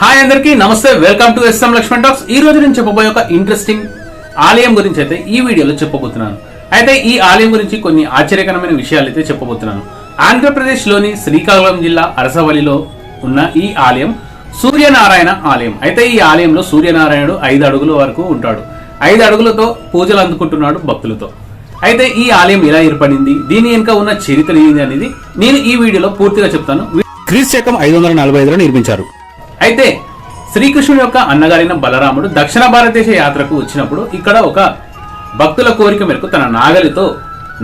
Hi అందరికీ నమస్తే welcome to SM Laxman talks. ఈ రోజు నేను చెప్పబోయే ఒక ఇంట్రెస్టింగ్ ఆలయం గురించి అయితే ఈ వీడియోలో చెప్పబోతున్నాను. అయితే ఈ ఆలయం గురించి కొన్ని ఆశ్చర్యకరమైన విషయాలు అయితే చెప్పబోతున్నాను. ఆంధ్రప్రదేశ్లోని శ్రీకాకుళం జిల్లా అరసవల్లిలో ఉన్న ఈ ఆలయం సూర్యనారాయణ ఆలయం. అయితే ఈ ఆలయంలో సూర్యనారాయణుడు ఐదు అడుగుల వరకు ఉంటాడు. ఐదు అడుగులతో పూజలు అందుకుంటున్నాడు భక్తులతో. అయితే ఈ ఆలయం ఎలా ఏర్పడింది? దీని వెనుక ఉన్న చరిత్ర ఏంది అనేది నేను ఈ వీడియోలో పూర్తిగా చెప్తాను. క్రీస్తు శకం ఐదు వందల నలభై ఐదులో నిర్మించారు. అయితే శ్రీకృష్ణుని యొక్క అన్నగారైన బలరాముడు దక్షిణ భారతదేశ యాత్రకు వచ్చినప్పుడు ఇక్కడ ఒక భక్తుల కోరిక మేరకు తన నాగలితో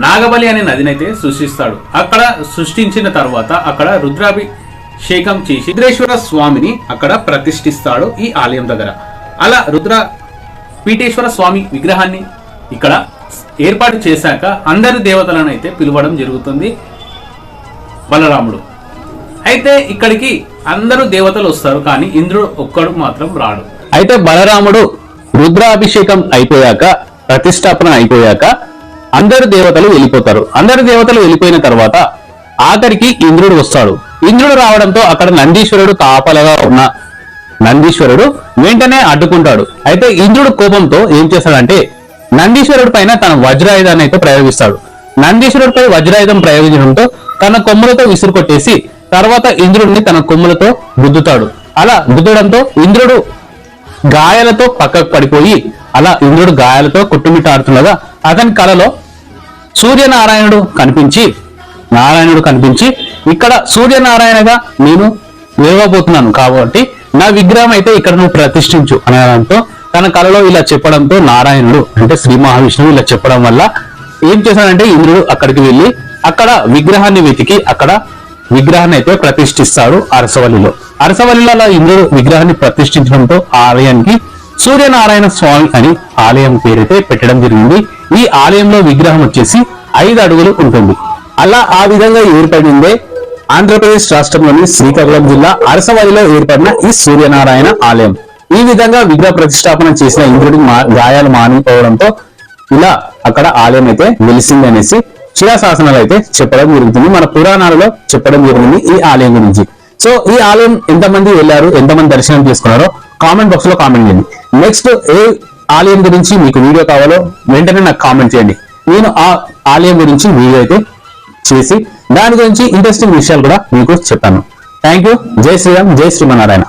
నాగబలి అనే నదినైతే సృష్టిస్తాడు. అక్కడ సృష్టించిన తర్వాత అక్కడ రుద్రాభిషేకం చేసి రుద్రేశ్వర స్వామిని అక్కడ ప్రతిష్ఠిస్తాడు ఈ ఆలయం దగ్గర. అలా రుద్ర పీఠేశ్వర స్వామి విగ్రహాన్ని ఇక్కడ ఏర్పాటు చేశాక అందరి దేవతలను అయితే పిలవడం జరుగుతుంది బలరాముడు. అయితే ఇక్కడికి అందరూ దేవతలు వస్తారు కానీ ఇంద్రుడు ఒక్కడు మాత్రం రాడు. అయితే బలరాముడు రుద్రాభిషేకం అయిపోయాక ప్రతిష్టాపన అయిపోయాక అందరు దేవతలు వెళ్ళిపోతారు. అందరు దేవతలు వెళ్ళిపోయిన తర్వాత ఆఖరికి ఇంద్రుడు వస్తాడు. ఇంద్రుడు రావడంతో అక్కడ నందీశ్వరుడు కాపలగా ఉన్న నందీశ్వరుడు వెంటనే అడ్డుకుంటాడు. అయితే ఇంద్రుడు కోపంతో ఏం చేస్తాడంటే నందీశ్వరుడి పైన తన వజ్రాయుధాన్ని అయితే ప్రయోగిస్తాడు. నందీశ్వరుడిపై వజ్రాయుధం ప్రయోగించడంతో తన కొమ్ములతో విసురుకొట్టేసి తర్వాత ఇంద్రుడిని తన కొమ్ములతో గుద్దుతాడు అలా గుద్దడంతో ఇంద్రుడు గాయాలతో పక్కకు పడిపోయి అలా ఇంద్రుడు గాయాలతో కొట్టుమిట్టాడుతుండగా అతని కలలో సూర్యనారాయణుడు కనిపించి నారాయణుడు కనిపించి ఇక్కడ సూర్యనారాయణగా నేను వేవబోతున్నాను కాబట్టి నా విగ్రహం అయితే ఇక్కడ నువ్వు ప్రతిష్ఠించు అనడంతో తన కలలో ఇలా చెప్పడంతో నారాయణుడు అంటే శ్రీ మహావిష్ణువు ఇలా చెప్పడం వల్ల ఏం చేశాడంటే ఇంద్రుడు అక్కడికి వెళ్ళి అక్కడ విగ్రహాన్ని వెతికి అక్కడ విగ్రహాన్ని అయితే ప్రతిష్ఠిస్తాడు అరసవల్లిలో. అరసవల్లిలో ఇంద్రుడు విగ్రహాన్ని ప్రతిష్ఠించడంతో ఆలయానికి సూర్యనారాయణ స్వామి అని ఆలయం పేరైతే పెట్టడం జరిగింది. ఈ ఆలయంలో విగ్రహం వచ్చేసి ఐదు అడుగులు ఉంటుంది. అలా ఆ విధంగా ఏర్పడిందే ఆంధ్రప్రదేశ్ రాష్ట్రంలోని శ్రీకాకుళం జిల్లా అరసవల్లిలో ఏర్పడిన ఈ సూర్యనారాయణ ఆలయం. ఈ విధంగా విగ్రహ ప్రతిష్టాపన చేసిన ఇంద్రుడి మా- గాయాలు మానిపోవడంతో ఇలా అక్కడ ఆలయం అయితే వెలిసింది అనేసి శిలాశాసనాలు అయితే చెప్పడం జరుగుతుంది. మన పురాణాలలో చెప్పడం జరిగింది ఈ ఆలయం గురించి. సో ఈ ఆలయం ఎంతమంది వెళ్ళారు? ఎంతమంది దర్శనం చేసుకున్నారో కామెంట్ బాక్స్లో కామెంట్ చేయండి. నెక్స్ట్ ఏ ఆలయం గురించి మీకు వీడియో కావాలో వెంటనే నాకు కామెంట్ చేయండి. నేను ఆ ఆలయం గురించి వీడియో అయితే చేసి దాని గురించి ఇంట్రెస్టింగ్ విషయాలు కూడా మీకు చెప్పాను థ్యాంక్ యూ జై శ్రీరామ్ జై శ్రీమన్నారాయణ.